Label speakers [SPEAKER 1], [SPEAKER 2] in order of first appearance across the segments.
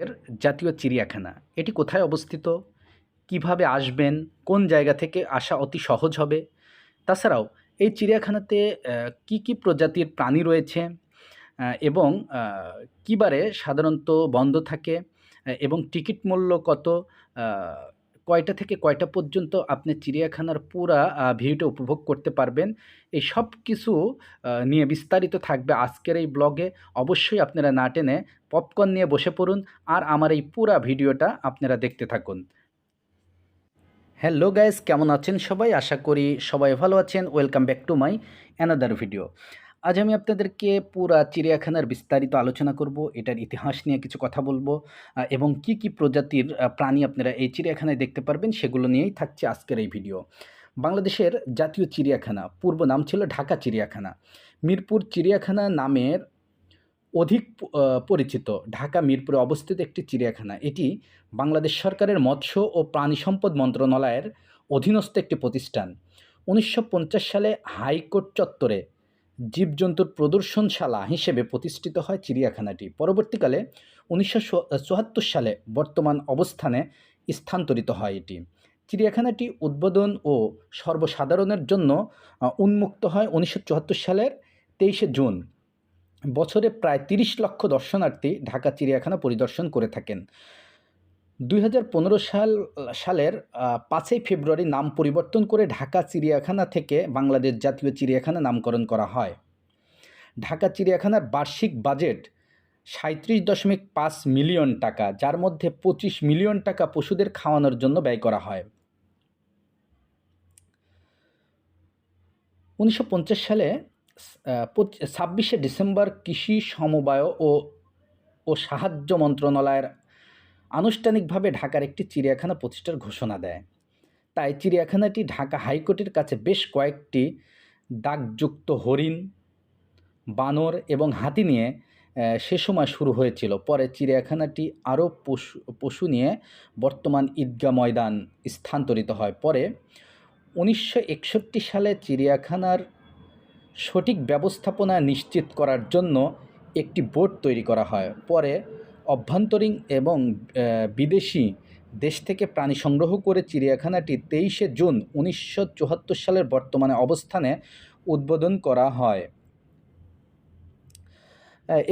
[SPEAKER 1] এর জাতীয় চিড়িয়াখানা। এটি কোথায় অবস্থিত? কীভাবে আসবেন? কোন জায়গা থেকে আসা অতি সহজ হবে? তাছাড়াও, এই চিড়িয়াখানাতে কি কি প্রজাতির প্রাণী রয়েছে? এবং কিবারে সাধারণত বন্ধ থাকে? এবং টিকিট মূল্য কত? কয়টা থেকে কয়টা পর্যন্ত আপনি চিড়িয়াখানার পুরা ভিউটা উপভোগ করতে পারবেন, এই সব কিছু নিয়ে বিস্তারিত থাকবে আজকের এই ব্লগে। অবশ্যই আপনারা না টেনে পপকর্ন নিয়ে বসে পড়ুন আর আমার এই পুরা ভিডিওটা আপনারা দেখতে থাকুন। হ্যালো গাইস, কেমন আছেন সবাই? আশা করি সবাই ভালো আছেন। Welcome back to my another video. আজ আমি আপনাদেরকে পুরা চিড়িয়াখানার বিস্তারিত আলোচনা করব, এটার ইতিহাস নিয়ে কিছু কথা বলব এবং কি কি প্রজাতির প্রাণী আপনারা এই চিড়িয়াখানায় দেখতে পারবেন সেগুলো নিয়েই থাকছে আজকের এই ভিডিও। বাংলাদেশের জাতীয় চিড়িয়াখানা, পূর্ব নাম ছিল ঢাকা চিড়িয়াখানা। মিরপুর চিড়িয়াখানা নামের অধিক পরিচিত ঢাকা মিরপুরে অবস্থিত একটি চিড়িয়াখানা। এটি বাংলাদেশ সরকারের মৎস্য ও প্রাণী সম্পদ মন্ত্রণালয়ের অধীনস্থ একটি প্রতিষ্ঠান। উনিশশো পঞ্চাশ সালে হাইকোর্ট চত্বরে জীবজন্তুর প্রদর্শনশালা হিসেবে প্রতিষ্ঠিত হয় চিড়িয়াখানাটি। পরবর্তীকালে উনিশশো চুয়াত্তর সালে বর্তমান অবস্থানে স্থানান্তরিত হয় এটি। চিড়িয়াখানাটি উদ্বোধন ও সর্বসাধারণের জন্য উন্মুক্ত হয় উনিশশো চুয়াত্তর সালের তেইশে জুন। বছরে প্রায় তিরিশ লক্ষ দর্শনার্থী ঢাকা চিড়িয়াখানা পরিদর্শন করে থাকেন। দুই হাজার পনেরো সাল, সালের পাঁচই ফেব্রুয়ারি নাম পরিবর্তন করে ঢাকা চিড়িয়াখানা থেকে বাংলাদেশ জাতীয় চিড়িয়াখানা নামকরণ করা হয়। ঢাকা চিড়িয়াখানার বার্ষিক বাজেট সাঁত্রিশ দশমিক পাঁচ মিলিয়ন টাকা, যার মধ্যে পঁচিশ মিলিয়ন টাকা পশুদের খাওয়ানোর জন্য ব্যয় করা হয়। উনিশশো পঞ্চাশ সালে ছাব্বিশে ডিসেম্বর কৃষি সমবায় ও ও সাহায্য মন্ত্রণালয়ের আনুষ্ঠানিকভাবে ঢাকার একটি চিড়িয়াখানা প্রতিষ্ঠার ঘোষণা দেয়। তাই চিড়িয়াখানাটি ঢাকা হাইকোর্টের কাছে বেশ কয়েকটি দাগযুক্ত হরিণ, বানর এবং হাতি নিয়ে সে সময় শুরু হয়েছিল। পরে চিড়িয়াখানাটি আরও পশু পশু নিয়ে বর্তমান ঈদগাহ ময়দান স্থানান্তরিত হয়। পরে উনিশশো একষট্টি সালে চিড়িয়াখানার সঠিক ব্যবস্থাপনা নিশ্চিত করার জন্য একটি বোর্ড তৈরি করা হয়। পরে অভ্যন্তরীণ এবং বিদেশি দেশ থেকে প্রাণী সংগ্রহ করে চিড়িয়াখানাটি তেইশে জুন উনিশশো চুয়াত্তর সালের বর্তমানে অবস্থানে উদ্বোধন করা হয়।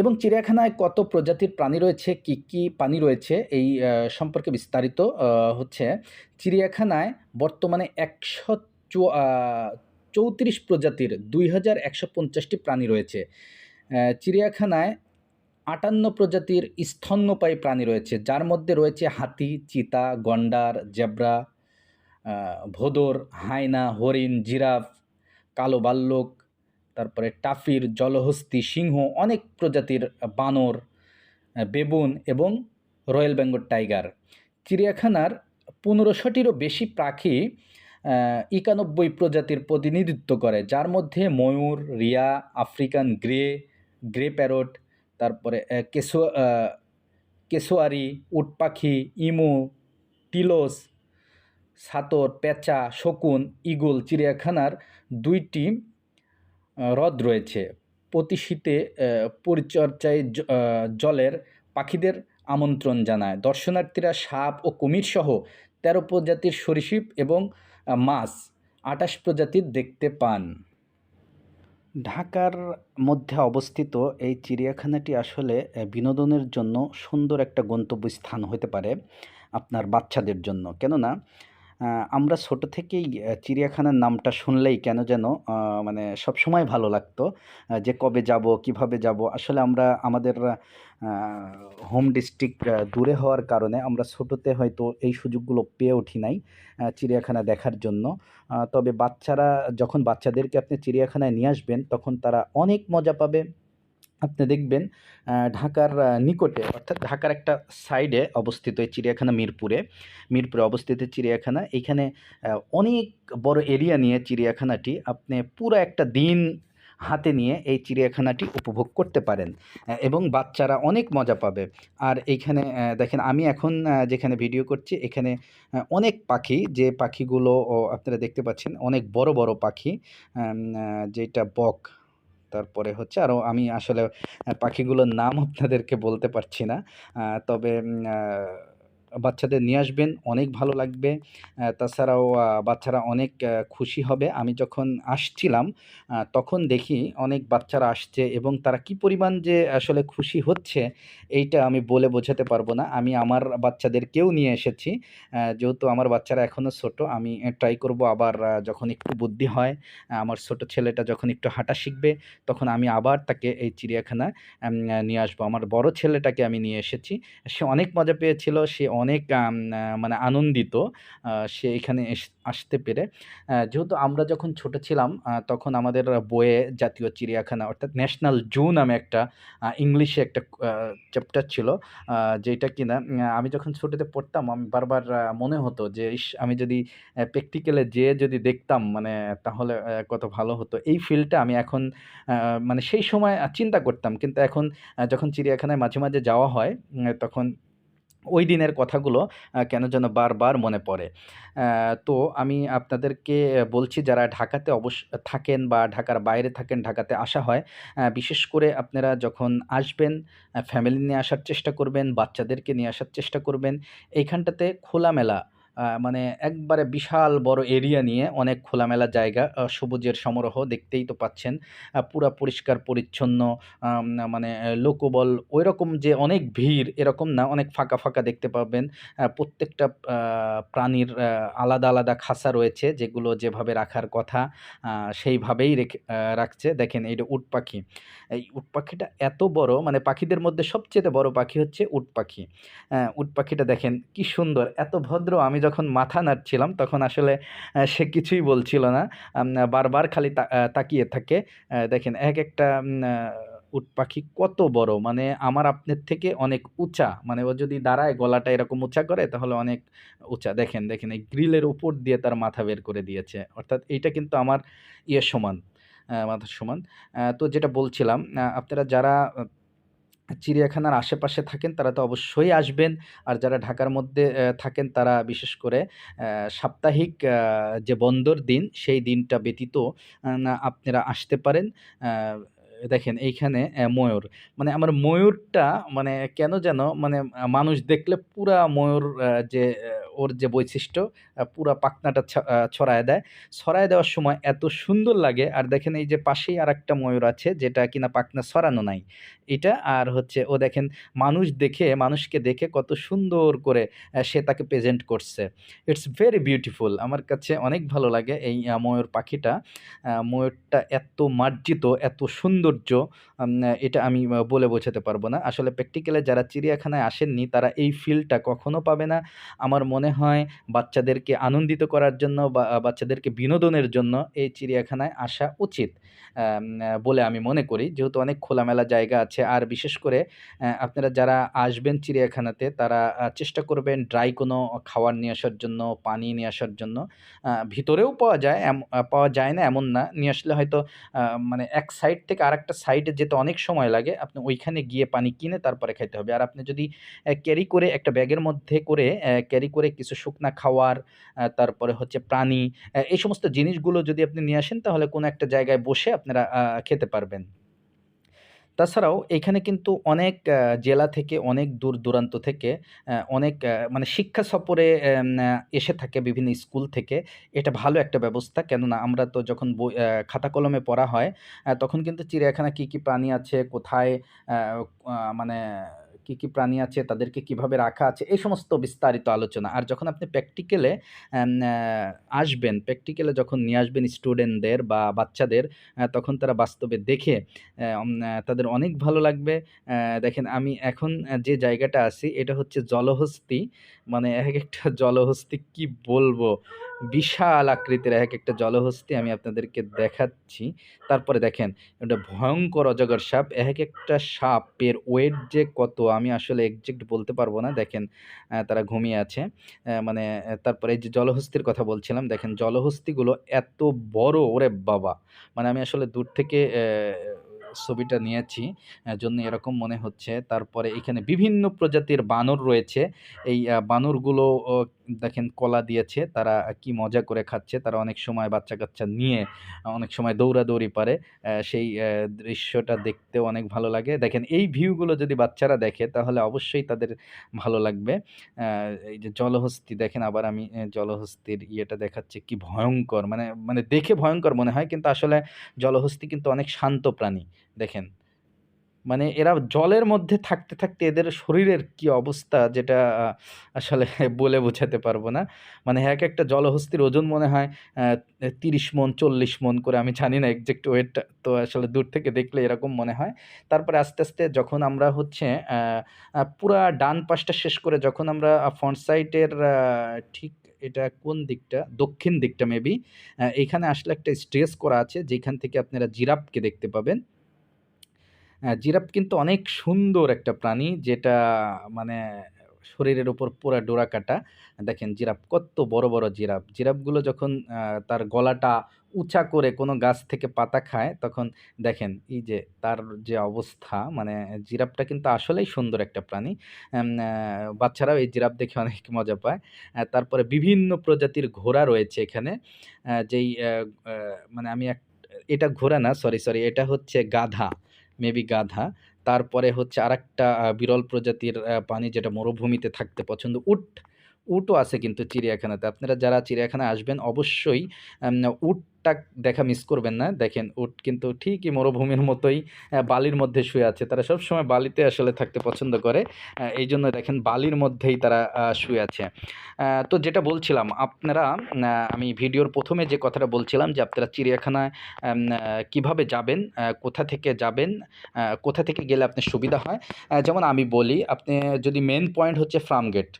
[SPEAKER 1] এবং চিড়িয়াখানায় কত প্রজাতির প্রাণী রয়েছে, কি কি প্রাণী রয়েছে, এই সম্পর্কে বিস্তারিত হচ্ছে চিড়িয়াখানায় বর্তমানে একশো চৌত্রিশ প্রজাতির দুই হাজার একশো পঞ্চাশটি প্রাণী রয়েছে। চিড়িয়াখানায় আটান্ন প্রজাতির স্তন্যপায়ী প্রাণী রয়েছে। যার মধ্যে রয়েছে হাতি, চিতা, গন্ডার, জেব্রা ভোদর হায়না হরিণ, জিরাফ, কালো ভাল্লুক তারপরে টাফির, জলহস্তি, সিংহ, অনেক প্রজাতির বানর বেবুন এবং রয়্যাল বেঙ্গল টাইগার। চিড়িয়াখানার পনেরোশোটিরও বেশি পাখি একানব্বই প্রজাতির প্রতিনিধিত্ব করে। যার মধ্যে ময়ূর, rhea, African grey grey parrot তারপরে কেশো কেশোয়ারি উট পাখি ইমু, টিলোস, সাতর, পেঁচা, শকুন, ইগল, চিড়িয়াখানার দুইটি হ্রদ রয়েছে। প্রতি শীতে পরিচর্যায় জলের পাখিদের আমন্ত্রণ জানায়। দর্শনার্থীরা সাপ ও কুমির সহ তেরো প্রজাতির সরীসৃপ এবং মাছ আটাশ প্রজাতির দেখতে পান। ঢাকার মধ্যে অবস্থিত এই চিড়িয়াখানাটি আসলে বিনোদনের জন্য সুন্দর একটা গন্তব্যস্থান হতে পারে আপনার বাচ্চাদের জন্য। কেননা আমরা ছোট থেকেই চিড়িয়াখানার নামটা শুনলেই কেন যেন মানে সবসময় ভালো লাগতো যে কবে যাব, কীভাবে যাব। আসলে আমরা, আমাদের হোম ডিস্ট্রিক্ট দূরে হওয়ার কারণে আমরা ছোটোতে হয়তো এই সুযোগগুলো পেয়ে উঠি নাই চিড়িয়াখানা দেখার জন্য। তবে বাচ্চারা, যখন বাচ্চাদেরকে আপনি চিড়িয়াখানায় নিয়ে আসবেন, তখন তারা অনেক মজা পাবে। আপনি দেখবেন ঢাকার নিকটে অর্থাৎ ঢাকার একটা সাইডে অবস্থিত এই চিড়িয়াখানা মিরপুরে মিরপুরে অবস্থিত চিড়িয়াখানা। এইখানে আহ, অনেক বড় এরিয়া নিয়ে চিড়িয়াখানাটি আপনি পুরো একটা দিন হাতে নিয়ে এই চিড়িয়াখানাটি উপভোগ করতে পারেন এবং বাচ্চারা অনেক মজা পাবে। আর এইখানে দেখেন আমি এখন যেখানে ভিডিও করছি এখানে অনেক পাখি যে পাখিগুলো আপনারা দেখতে পাচ্ছেন অনেক বড় বড় পাখি যেটা বক তারপরে হচ্ছে আরও আমি আসলে পাখিগুলোর নাম আপনাদেরকে বলতে পারছি না। তবে বাচ্চাদের নিয়ে আসবেন, অনেক ভালো লাগবে। তাছাড়াও বাচ্চারা অনেক খুশি হবে। আমি যখন আসছিলাম তখন দেখি অনেক বাচ্চারা আসছে এবং তারা কি পরিমাণ যে আসলে খুশি হচ্ছে এইটা আমি বলে বোঝাতে পারব না। আমি আমার বাচ্চাদেরকেও নিয়ে এসেছি। যেহেতু আমার বাচ্চারা এখনও ছোট, আমি ট্রাই করব আবার যখন একটু বুদ্ধি হয়, আমার ছোট ছেলেটা যখন একটু হাঁটা শিখবে, তখন আমি আবার তাকে এই আ নিয়ে আসব। আমার বড় ছেলেটাকে আমি নিয়ে এসেছি। সে অনেক মজা পেয়েছিল। সে অনেক মানে আনন্দিত সে এখানে আসতে পেরে। যেহেতু আমরা যখন ছোট ছিলাম তখন আমাদের বইয়ে জাতীয় চিড়িয়াখানা অর্থাৎ ন্যাশনাল জু নামে একটা ইংলিশে একটা চ্যাপ্টার ছিল। যেটা কিনা আমি যখন ছোটোতে পড়তাম আমি বারবার মনে হতো যে, ইস! আমি যদি প্র্যাকটিক্যালে যেয়ে যদি দেখতাম মানে তাহলে কত ভালো হতো। এই ফিল্ডটা আমি এখন মানে সেই সময় চিন্তা করতাম। কিন্তু এখন যখন চিড়িয়াখানায় মাঝে, মাঝে যাওয়া হয় তখন ওই দিনের কথাগুলো কেন যেন বারবার মনে পড়ে। তো আমি আপনাদেরকে বলছি যারা ঢাকাতে অবশ্য থাকেন বা ঢাকার বাইরে থাকেন, ঢাকাতে আসা হয়। বিশেষ করে আপনারা যখন আসবেন ফ্যামিলি নিয়ে আসার চেষ্টা করবেন, বাচ্চাদেরকে নিয়ে আসার চেষ্টা করবেন। এইখানটাতে খোলামেলা মানে একবারে বিশাল বড় এরিয়া নিয়ে অনেক খোলামেলা জায়গা, সবুজের সমারোহ দেখতেই তো পাচ্ছেন। পুরা পরিষ্কার পরিচ্ছন্ন মানে লোকবল ঐরকম যে অনেক ভিড় এরকম না, অনেক ফাঁকা, ফাঁকা দেখতে পাবেন। প্রত্যেকটা প্রাণীর আলাদা, আলাদা খাঁচা রয়েছে যেগুলো যেভাবে রাখার কথা সেইভাবেই রেখে রাখছে। দেখেন এইটা উট পাখি। এই উট পাখিটা এত বড় মানে পাখিদের মধ্যে সবচেয়ে বড় পাখি হচ্ছে উট পাখি। উট পাখিটা দেখেন কি সুন্দর! এত ভদ্র আমি যখন মাথা নাড়ছিলাম তখন আসলে সে কিছুই বলছিল না। বারবার খালি তাকিয়ে থাকে। দেখেন এক একটা উট পাখি কত বড়! মানে আমার আপনার থেকে অনেক উঁচা। মানে ও যদি দাঁড়ায় গলাটা এরকম উঁচা করে তাহলে অনেক উঁচা। দেখেন, দেখেন এই গ্রিলের উপর দিয়ে তার মাথা বের করে দিয়েছে। অর্থাৎ এইটা কিন্তু আমার ইয়ে সমান, মাথার সমান। তো যেটা বলছিলাম আপনারা যারা চিড়িয়াখানার আশেপাশে থাকেন, তারা তো অবশ্যই আসবেন। আর যারা ঢাকার মধ্যে থাকেন, তারা বিশেষ করে সাপ্তাহিক যে বন্দর দিন, সেই দিনটা ব্যতীত আপনারা আসতে পারেন। দেখেন, এইখানে ময়ূর। মানে আমার ময়ূরটা মানে কেন যেন মানে মানুষ দেখলে পুরা ময়ূর যে ওর যে বৈশিষ্ট্য পুরা পাখনাটা ছড়ায় দেয়। ছড়ায় দেওয়ার সময় এত সুন্দর লাগে আর দেখেন এই যে পাশেই আরেকটা ময়ূর আছে যেটা কিনা পাখনা ছড়ানো নাই। এটা আর হচ্ছে ও দেখেন মানুষ দেখে মানুষকে দেখে কত সুন্দর করে সে তাকে প্রেজেন্ট করছে। ইটস ভেরি বিউটিফুল আমার কাছে অনেক ভালো লাগে এই ময়ূর পাখিটা। ময়ূরটা এত মার্জিত, এত সৌন্দর্য এটা আমি বলে বোঝাতে পারব না। আসলে প্র্যাকটিক্যালে যারা চিড়িয়াখানায় আসেননি তারা এই ফিলটা কখনো পাবে না। আমার মনে হয় বাচ্চাদেরকে আনন্দিত করার জন্য বা বাচ্চাদেরকে বিনোদনের জন্য এই চিড়িয়াখানায় আসা উচিত বলে আমি মনে করি। যেহেতু অনেক খোলামেলা জায়গা আছে। আর বিশেষ করে আপনারা যারা আসবেন চিড়িয়াখানাতে তারা চেষ্টা করবেন ড্রাই কোনো খাবার নিয়ে আসার জন্য, পানি নিয়ে আসার জন্য। ভিতরেও পাওয়া যায় পাওয়া যায় না এমন না। নিয়ে আসলে হয়তো মানে এক সাইড থেকে আরেকটা সাইডে যেতে অনেক সময় লাগে। আপনি ওইখানে গিয়ে পানি কিনে তারপরে খাইতে হবে। আর আপনি যদি ক্যারি করে একটা ব্যাগের মধ্যে করে ক্যারি করে কিছু শুকনা খাওয়ার, তারপরে হচ্ছে প্রাণী, এই সমস্ত জিনিসগুলো যদি আপনি নিয়ে আসেন তাহলে কোনো একটা জায়গায় বসে আপনারা খেতে পারবেন। তাছাড়াও এখানে কিন্তু অনেক জেলা থেকে অনেক দূর-দূরান্ত থেকে অনেক মানে শিক্ষা সফরে এসে থাকে বিভিন্ন স্কুল থেকে। এটা ভালো একটা ব্যবস্থা। কেননা আমরা তো যখন বই খাতা কলমে পড়া হয় তখন কিন্তু চিড়িয়াখানা কী, কী প্রাণী আছে, কোথায় মানে কী, কী প্রাণী আছে, তাদেরকে কীভাবে রাখা আছে, এই সমস্ত বিস্তারিত আলোচনা। আর যখন আপনি প্র্যাকটিক্যালে আসবেন, প্র্যাকটিক্যালে যখন নিয়ে আসবেন স্টুডেন্টদের বা বাচ্চাদের তখন তারা বাস্তবে দেখে তাদের অনেক ভালো লাগবে। দেখেন আমি এখন যে জায়গাটা আছি এটা হচ্ছে জলহস্তী। মানে এক একটা জলহস্তী কি বলব? বিশাল আকৃতির এক একটা জলহস্তী আমি আপনাদেরকে দেখাচ্ছি। তারপরে দেখেন এটা ভয়ঙ্কর অজগর সাপ। একেকটা সাপের ওয়েট যে কত, আমি আসলে এক্সাক্ট বলতে পারব না। দেখেন তারা ঘুমিয়ে আছে। মানে তারপরে এই যে জলহস্তির কথা বলছিলাম। দেখেন জলহস্তিগুলো এত বড়, ওরে বাবা! মানে আমি আসলে দূর থেকে ছবিটা নিয়েছি। জন্য এরকম মনে হচ্ছে। তারপরে এখানে বিভিন্ন প্রজাতির বানর রয়েছে। এই বানরগুলো দেখেন কলা দিয়েছে, তারা কি মজা করে খাচ্ছে, তারা অনেক সময় বাচ্চা কাচ্চা নিয়ে অনেক সময় দৌড়াদৌড়ি পারে সেই দৃশ্যটা দেখতেও অনেক ভালো লাগে। দেখেন এই ভিউগুলো যদি বাচ্চারা দেখে, তাহলে অবশ্যই তাদের ভালো লাগবে। এই যে জলহস্তি, দেখেন আবার আমি জলহস্তির ইয়েটা দেখাচ্ছি, কি ভয়ঙ্কর মানে মানে দেখে ভয়ঙ্কর মনে হয়, কিন্তু আসলে জলহস্তি কিন্তু অনেক শান্ত প্রাণী, দেখেন। মানে এরা জলের মধ্যে থাকতে থাকতে এদের শরীরের কি অবস্থা যেটা আসলে বলে বোঝাতে পারব না। মানে এক একটা জলহস্তির ওজন মনে হয় তিরিশ মন, চল্লিশ মন করে, আমি জানি না এক্সাক্ট ওয়েটটা তো আসলে দূর থেকে দেখলে এরকম মনে হয়। তারপরে আস্তে আস্তে যখন আমরা হচ্ছে পুরা ডান পাশটা শেষ করে যখন আমরা ফ্রন্ট সাইডের ঠিক এটা কোন দিকটা, দক্ষিণ দিকটা মেবি এখানে আসলে একটা স্ট্রেস করা আছে, যেখান থেকে আপনারা জিরাফকে দেখতে পাবেন। জিরাফ কিন্তু অনেক সুন্দর একটা প্রাণী যেটা মানে শরীরের উপর পুরা ডোরা কাটা। দেখেন জিরাফ কত বড় বড় জিরাফ। জিরাফগুলো যখন তার গলাটা উঁচা করে কোনো গাছ থেকে পাতা খায়, তখন দেখেন এই যে তার যে অবস্থা মানে জিরাফটা কিন্তু আসলেই সুন্দর একটা প্রাণী। বাচ্চারাও এই জিরাফ দেখে অনেক মজা পায়। তারপরে বিভিন্ন প্রজাতির ঘোড়া রয়েছে এখানে। যেই মানে আমি এক, এটা ঘোড়া না, সরি সরি, এটা হচ্ছে গাধা। মেবি গাধা। তারপরে হচ্ছে আরেকটা বিরল প্রজাতির পানি যেটা মরুভূমিতে থাকতে পছন্দ উট। উটও আছে কিন্তু চিড়িয়াখানাতে। আপনারা যারা চিড়িয়াখানায় আসবেন অবশ্যই উম, উটটা দেখা মিস করবেন না। দেখেন উট কিন্তু ঠিকই মরুভূমির মতোই বালির মধ্যে শুয়ে আছে। তারা সব সময় বালিতে আসলে থাকতে পছন্দ করে। এই জন্য দেখেন বালির মধ্যেই তারা শুয়ে আছে। তো যেটা বলছিলাম, আপনারা আমি ভিডিওর প্রথমে যে কথাটা বলছিলাম যে আপনারা চিড়িয়াখানায় কীভাবে যাবেন কোথা থেকে যাবেন কোথা থেকে গেলে আপনার সুবিধা হয় যেমন আমি বলি, আপনি যদি মেন পয়েন্ট হচ্ছে ফার্মগেট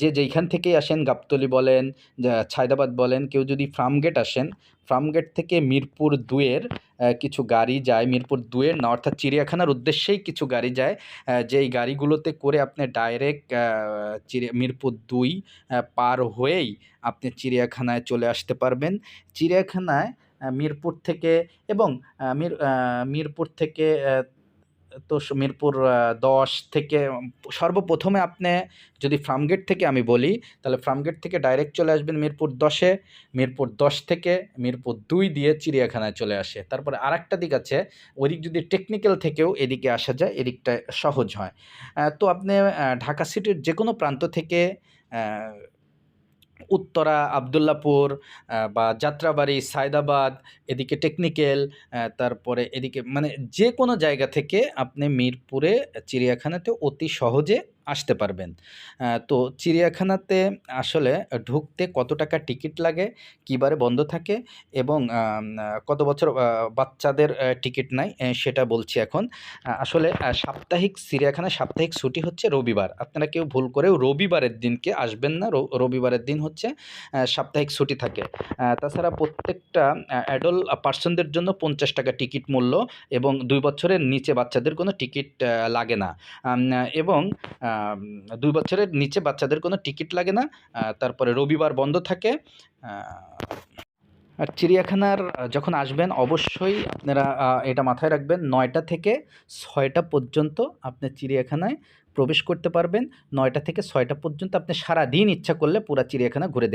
[SPEAKER 1] যে যেইখান থেকেই আসেন, গাবতলি বলেন ছায়দাবাদ বলেন, কেউ যদি ফার্মগেট আসেন, ফার্মগেট থেকে মিরপুর দুয়ের কিছু গাড়ি যায়। মিরপুর দুয়ের না, অর্থাৎ চিড়িয়াখানার উদ্দেশ্যেই কিছু গাড়ি যায়। যেই গাড়িগুলোতে করে আপনি ডাইরেক্ট চিড়িয়া, মিরপুর দুই পার হয়েই আপনি চিড়িয়াখানায় চলে আসতে পারবেন। চিড়িয়াখানায় মিরপুর থেকে এবং মির মিরপুর থেকে তো মিরপুর দশ থেকে, সর্বপ্রথমে আপনি যদি ফার্মগেট থেকে আমি বলি, তাহলে ফার্মগেট থেকে ডাইরেক্ট চলে আসবেন মিরপুর দশে, মিরপুর দশ থেকে মিরপুর দুই দিয়ে চিড়িয়াখানায় চলে আসে। তারপরে আরেকটা দিক আছে, ওদিক যদি টেকনিক্যাল থেকেও এদিকে আসা যায়, এদিকটা সহজ হয়। তো আপনি ঢাকা সিটির যে কোনো প্রান্ত থেকে উত্তরা, আবদুল্লাপুর বা যাত্রাবাড়ি, সায়দাবাদ, এদিকে টেকনিক্যাল তারপরে এদিকে মানে যে কোনো জায়গা থেকে আপনি মিরপুরে, চিড়িয়াখানাতে অতি সহজে আসতে পারবেন। তো চিড়িয়াখানাতে আসলে ঢুকতে কত টাকা টিকিট লাগে কিবারে বন্ধ থাকে এবং কত বছর বাচ্চাদের টিকিট নাই সেটা বলছি এখন। আসলে সাপ্তাহিক চিড়িয়াখানা সাপ্তাহিক ছুটি হচ্ছে রবিবার। আপনারা কেউ ভুল করেও রবিবারের দিনকে আসবেন না রবিবারের দিন হচ্ছে সাপ্তাহিক ছুটি থাকে। তাছাড়া প্রত্যেকটা অ্যাডল পার্সনদের জন্য পঞ্চাশ টাকা টিকিট মূল্য এবং দুই বছরের নিচে বাচ্চাদের কোনো টিকিট লাগে না। এবং দুই বছরের নিচে বাচ্চাদের কোনো টিকিট লাগে না। তারপরে রবিবার বন্ধ থাকে। আর চিড়িয়াখানার যখন আসবেন, অবশ্যই আপনারা এটা মাথায় রাখবেন, নয়টা থেকে ছয়টা পর্যন্ত আপনি চিড়িয়াখানায় প্রবেশ করতে পারবেন। নয়টা থেকে ছয়টা পর্যন্ত আপনি সারা দিন ইচ্ছা করলে পুরা চিড়িয়াখানা ঘুরে দেখতে